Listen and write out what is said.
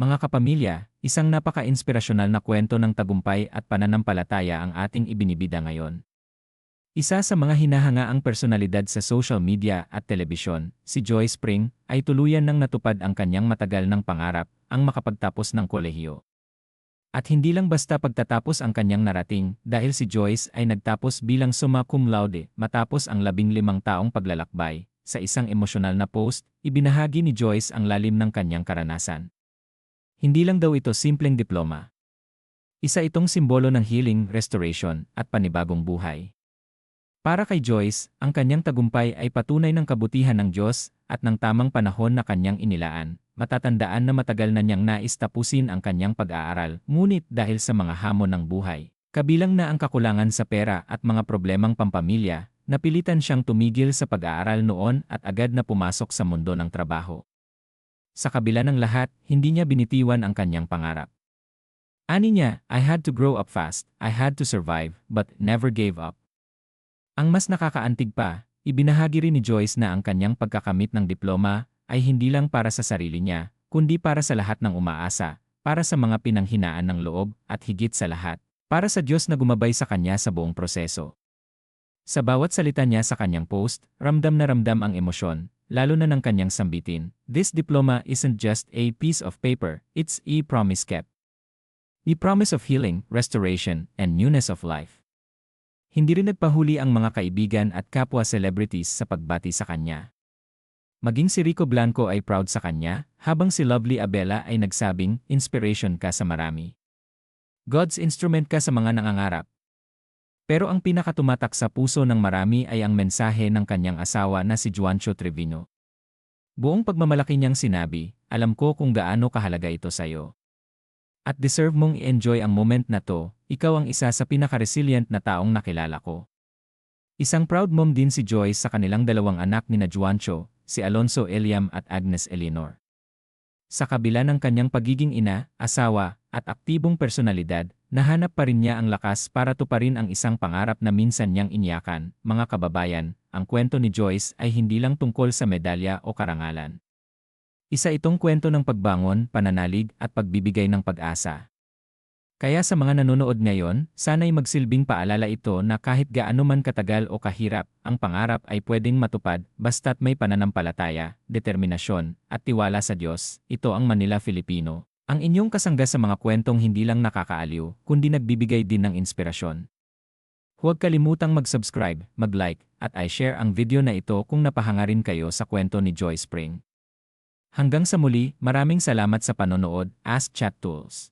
Mga kapamilya, isang napaka-inspirasyonal na kwento ng tagumpay at pananampalataya ang ating ibinibida ngayon. Isa sa mga hinahangaang personalidad sa social media at telebisyon, si Joy Spring, ay tuluyan ng natupad ang kanyang matagal ng pangarap, ang makapagtapos ng kolehiyo. At hindi lang basta pagtatapos ang kanyang narating, dahil si Joyce ay nagtapos bilang summa cum laude matapos ang labing limang taong paglalakbay. Sa isang emosyonal na post, ibinahagi ni Joyce ang lalim ng kanyang karanasan. Hindi lang daw ito simpleng diploma. Isa itong simbolo ng healing, restoration, at panibagong buhay. Para kay Joyce, ang kanyang tagumpay ay patunay ng kabutihan ng Diyos at ng tamang panahon na kanyang inilaan. Matatandaan na matagal na niyang nais tapusin ang kanyang pag-aaral, ngunit dahil sa mga hamon ng buhay, kabilang na ang kakulangan sa pera at mga problemang pampamilya, napilitan siyang tumigil sa pag-aaral noon at agad na pumasok sa mundo ng trabaho. Sa kabila ng lahat, hindi niya binitiwan ang kanyang pangarap. Ani niya, I had to grow up fast, I had to survive, but never gave up. Ang mas nakakaantig pa, ibinahagi rin ni Joyce na ang kanyang pagkakamit ng diploma ay hindi lang para sa sarili niya, kundi para sa lahat ng umaasa, para sa mga pinanghinaan ng loob at higit sa lahat, para sa Diyos na gumabay sa kanya sa buong proseso. Sa bawat salita niya sa kanyang post, ramdam na ramdam ang emosyon, lalo na ng kanyang sambitin. This diploma isn't just a piece of paper, it's a promise kept. The promise of healing, restoration, and newness of life. Hindi rin nagpahuli ang mga kaibigan at kapwa celebrities sa pagbati sa kanya. Maging si Rico Blanco ay proud sa kanya, habang si Lovely Abela ay nagsabing, inspiration ka sa marami. God's instrument ka sa mga nangangarap, pero ang pinakatumatak sa puso ng marami ay ang mensahe ng kanyang asawa na si Juancho Trevino. Buong pagmamalaki niyang sinabi, alam ko kung gaano kahalaga ito sa iyo. At deserve mong i-enjoy ang moment na to, ikaw ang isa sa pinaka-resilient na taong nakilala ko. Isang proud mom din si Joyce sa kanilang dalawang anak ni na Juancho, si Alonso Eliam at Agnes Eleanor. Sa kabila ng kanyang pagiging ina, asawa, at aktibong personalidad, nahanap pa rin niya ang lakas para tuparin ang isang pangarap na minsan niyang iniyakan. Mga kababayan, ang kwento ni Joyce ay hindi lang tungkol sa medalya o karangalan. Isa itong kwento ng pagbangon, pananalig, at pagbibigay ng pag-asa. Kaya sa mga nanonood ngayon, sana'y magsilbing paalala ito na kahit gaano man katagal o kahirap, ang pangarap ay pwedeng matupad basta't may pananampalataya, determinasyon, at tiwala sa Diyos. Ito ang Manila Filipino. Ang inyong kasangga sa mga kwentong hindi lang nakakaaliw, kundi nagbibigay din ng inspirasyon. Huwag kalimutang mag-subscribe, mag-like, at i-share ang video na ito kung napahangarin kayo sa kwento ni Joy Spring. Hanggang sa muli, maraming salamat sa panonood, Ask Chat Tools.